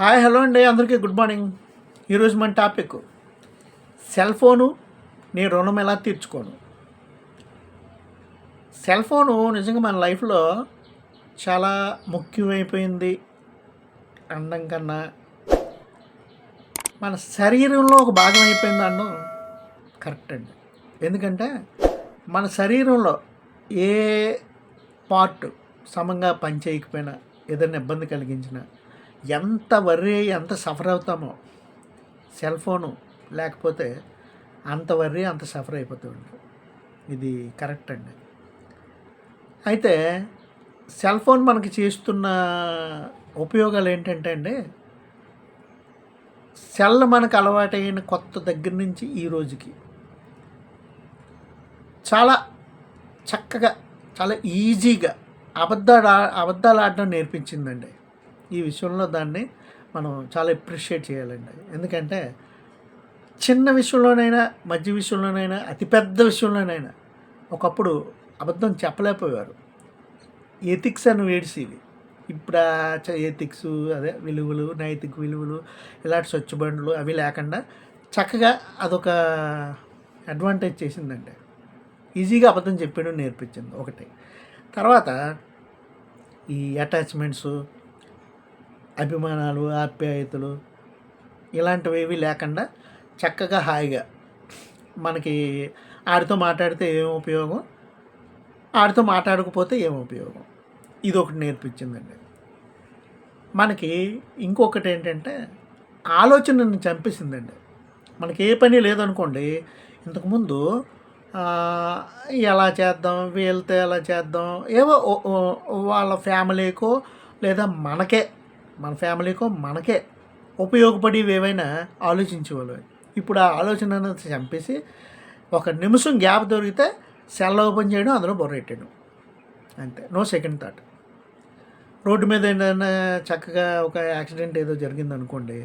Hi hello అండి. అందరికీ good morning. ఈరోజు మన టాపిక్ సెల్ ఫోను నీ రుణం ఎలా తీర్చుకోను? సెల్ ఫోను నిజంగా మన లైఫ్లో చాలా ముఖ్యమైపోయింది. అనడం కన్నా మన శరీరంలో ఒక భాగం అయిపోయింది అనడం కరెక్ట్ అండి. ఎందుకంటే మన శరీరంలో ఏ పార్ట్ సమంగా పనిచేయకపోయినా ఏదైనా ఇబ్బంది కలిగించినా ఎంత వర్రీ అయ్యి ఎంత సఫర్ అవుతామో? సెల్ ఫోను లేకపోతే అంత వర్రీ అంత సఫర్ అయిపోతూ ఉంటాం. ఇది కరెక్ట్ అండి. అయితే సెల్ ఫోన్ మనకి చేస్తున్న ఉపయోగాలు ఏంటంటే అండి సెల్ మనకు అలవాటైన కొత్త దగ్గర నుంచి ఈ రోజుకి చాలా చక్కగా చాలా ఈజీగా అబద్ధాలు అబద్ధాలు ఆడడం నేర్పించిందండి. ఈ విషయంలో దాన్ని మనం చాలా అప్రిషియేట్ చేయాలండి. ఎందుకంటే చిన్న విషయంలోనైనా మధ్య విషయంలోనైనా అతిపెద్ద విషయంలోనైనా ఒకప్పుడు అబద్ధం చెప్పలేకపోయారు ఎథిక్స్ అని వేడిసివి ఇప్పుడు ఎథిక్స్ అదే విలువలు నైతిక విలువలు ఇలాంటి స్వచ్ఛబండ్లు అవి లేకుండా చక్కగా అదొక అడ్వాంటేజ్ చేసిందండి. ఈజీగా అబద్ధం చెప్పడం నేర్పించింది ఒకటి. తర్వాత ఈ అటాచ్మెంట్స్ అభిమానాలు ఆప్యాయతలు ఇలాంటివి ఏవి లేకుండా చక్కగా హాయిగా మనకి ఆడితో మాట్లాడితే ఏం ఉపయోగం? ఆడితో మాట్లాడకపోతే ఏం ఉపయోగం? ఇది ఒకటి నేర్పించిందండి. మనకి ఇంకొకటి ఏంటంటే ఆలోచనని చంపేసిందండి. మనకి ఏ పని లేదనుకోండి ఇంతకుముందు ఎలా చేద్దాం వీళ్ళతో ఎలా చేద్దాం ఏవో వాళ్ళ ఫ్యామిలీకో లేదా మనకే మన ఫ్యామిలీకో మనకే ఉపయోగపడేవి ఏవైనా ఆలోచించేవాళ్ళు. ఇప్పుడు ఆ ఆలోచన చంపేసి ఒక నిమిషం గ్యాప్ దొరికితే సెల్ ఓపెన్ చేయడం అందులో బొర్రెట్టడం అంతే. No second thought. రోడ్డు మీద ఏదైనా చక్కగా ఒక యాక్సిడెంట్ ఏదో జరిగింది అనుకోండి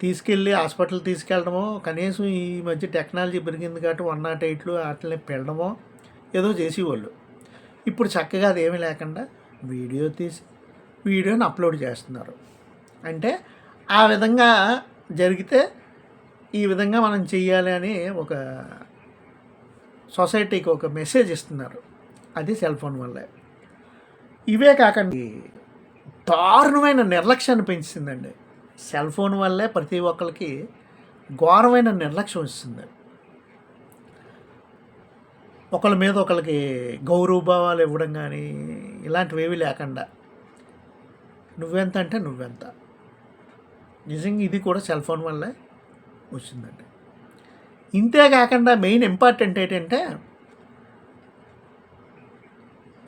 తీసుకెళ్ళి హాస్పిటల్ తీసుకెళ్ళడమో కనీసం ఈ మధ్య టెక్నాలజీ పెరిగింది కాబట్టి వన్ నాట్ ఎయిట్లు వాటిని పెళ్ళడమో ఏదో చేసేవాళ్ళు. ఇప్పుడు చక్కగా అది ఏమీ లేకుండా వీడియో తీసి వీడియోని అప్లోడ్ చేస్తున్నారు. అంటే ఆ విధంగా జరిగితే ఈ విధంగా మనం చెయ్యాలి అని ఒక సొసైటీకి ఒక మెసేజ్ ఇస్తున్నారు. అది సెల్ ఫోన్ వల్లే. ఇవే కాకండి దారుణమైన నిర్లక్ష్యాన్ని పెంచిందండి. సెల్ ఫోన్ వల్లే ప్రతి ఒక్కరికి ఘోరమైన నిర్లక్ష్యం వస్తుంది. ఒకళ్ళ మీద ఒకళ్ళకి గౌరవభావాలు ఇవ్వడం కానీ ఇలాంటివేవి లేకుండా నువ్వెంత అంటే నువ్వెంత. నిజంగా ఇది కూడా సెల్ ఫోన్ వల్లే వచ్చిందండి. ఇంతే కాకుండా మెయిన్ ఇంపార్టెంట్ ఏంటంటే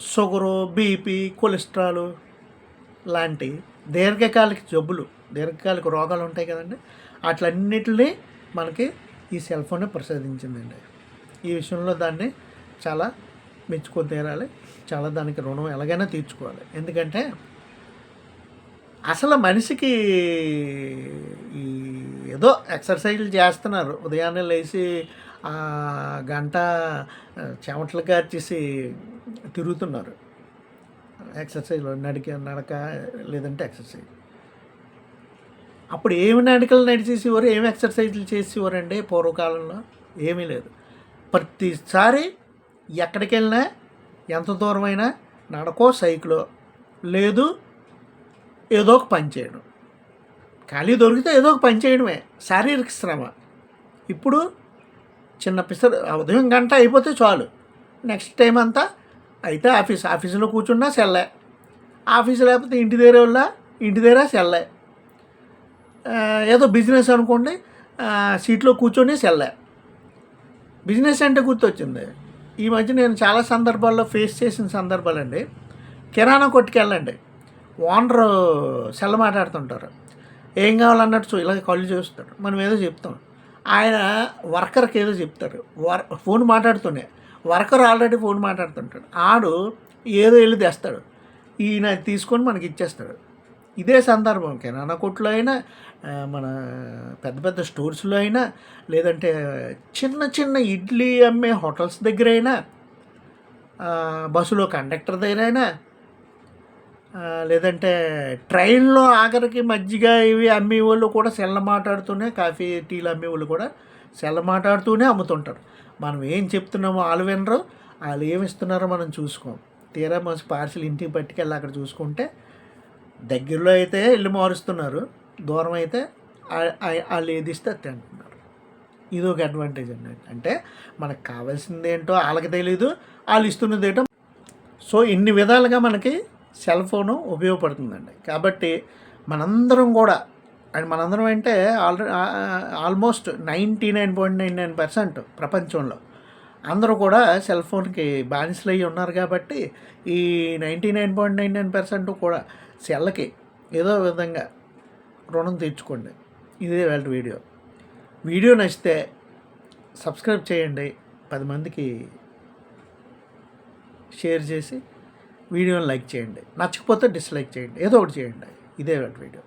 షుగరు బీపీ కొలెస్ట్రాల్ లాంటి దీర్ఘకాలిక జబ్బులు దీర్ఘకాలిక రోగాలు ఉంటాయి కదండి. అట్లన్నిటిని మనకి ఈ సెల్ ఫోనే ప్రసాదించిందండి. ఈ విషయంలో దాన్ని చాలా మెచ్చుకొని తీరాలి. చాలా దానికి రుణం ఎలాగైనా తీర్చుకోవాలి. ఎందుకంటే అసలు మనిషికి ఈ ఏదో ఎక్సర్సైజ్లు చేస్తున్నారు. ఉదయాన్నే లేచి ఆ గంట ఆ, చెమటలు కార్చేసి తిరుగుతున్నారు. ఎక్సర్సైజ్ నడిక నడక లేదంటే ఎక్సర్సైజ్. అప్పుడు ఏమి నడికలు నడిచేసేవారు? ఏమి ఎక్సర్సైజ్లు చేసేవారండి పూర్వకాలంలో? ఏమీ లేదు. ప్రతిసారి ఎక్కడికి వెళ్ళినా ఎంత దూరమైనా నడకో సైకిలో. లేదు ఏదో ఒక పని చేయడం. ఖాళీ దొరికితే ఏదో ఒక పని చేయడమే. శారీరక శ్రమ. ఇప్పుడు చిన్న పిసర్ ఉదయం గంట అయిపోతే చాలు. నెక్స్ట్ టైం అంతా అయితే ఆఫీస్ ఆఫీసులో కూర్చున్నా సెల్లే. ఆఫీస్ లేకపోతే ఇంటి దగ్గర వాళ్ళ ఇంటి దగ్గర సెల్లే. ఏదో బిజినెస్ అనుకోండి సీట్లో కూర్చొని సెల్లే. బిజినెస్ అంటే గుర్తొచ్చింది. ఈ మధ్య నేను చాలా సందర్భాల్లో ఫేస్ చేసిన సందర్భాలండి. కిరాణా కొట్టుకెళ్ళండి. ఓనర్ సెల్ల మాట్లాడుతుంటారు. ఏం కావాలన్నట్టు ఇలాగ కళ్ళు చూస్తాడు మనం ఏదో చెప్తాం. ఆయన వర్కర్కి ఏదో చెప్తారు వర్ ఫోన్ మాట్లాడుతూనే. వర్కర్ ఆల్రెడీ ఫోన్ మాట్లాడుతుంటాడు. ఆడు ఏదో వెళ్ళి తెస్తాడు. ఈయన తీసుకొని మనకి ఇచ్చేస్తాడు. ఇదే సందర్భం. కిరాణా కొట్లో అయినా మన పెద్ద పెద్ద స్టోర్స్లో అయినా లేదంటే చిన్న చిన్న ఇడ్లీ అమ్మే హోటల్స్ దగ్గర అయినా బస్సులో కండక్టర్ దగ్గర అయినా లేదంటే ట్రైన్లో ఆఖరికి మజ్జిగ ఇవి అమ్మే వాళ్ళు కూడా సెల్ల మాట్లాడుతూనే కాఫీ టీలు అమ్మే వాళ్ళు కూడా సెల్ల మాట్లాడుతూనే అమ్ముతుంటారు. మనం ఏం చెప్తున్నామో వాళ్ళు వినరు వాళ్ళు ఏమి ఇస్తున్నారో మనం చూసుకోం. తీరా మంచి పార్సిల్ ఇంటికి పట్టుకెళ్ళి అక్కడ చూసుకుంటే దగ్గరలో అయితే ఇల్లు మారుస్తున్నారు దూరం అయితే వాళ్ళు ఏది ఇస్తే తింటున్నారు. ఇది ఒక అడ్వాంటేజ్ అండి. అంటే మనకు కావాల్సింది ఏంటో వాళ్ళకి తెలీదు వాళ్ళు ఇస్తున్నది ఏంటో. సో ఇన్ని విధాలుగా మనకి సెల్ ఫోను ఉపయోగపడుతుందండి. కాబట్టి మనందరం కూడా అండ్ మనందరం అంటే already almost ninety nine point nine nine percent ప్రపంచంలో అందరూ కూడా సెల్ ఫోన్కి బానిసలు అయ్యి ఉన్నారు కాబట్టి ఈ ninety nine point nine nine percent కూడా సెల్కి ఏదో విధంగా రుణం తీర్చుకోండి. ఇదే వాళ్ళ వీడియో. వీడియో నచ్చితే సబ్స్క్రైబ్ చేయండి. పది మందికి షేర్ చేసి వీడియోని లైక్ చేయండి. నచ్చకపోతే డిస్లైక్ చేయండి. ఏదో ఒకటి చేయండి. ఇదే వీడియో.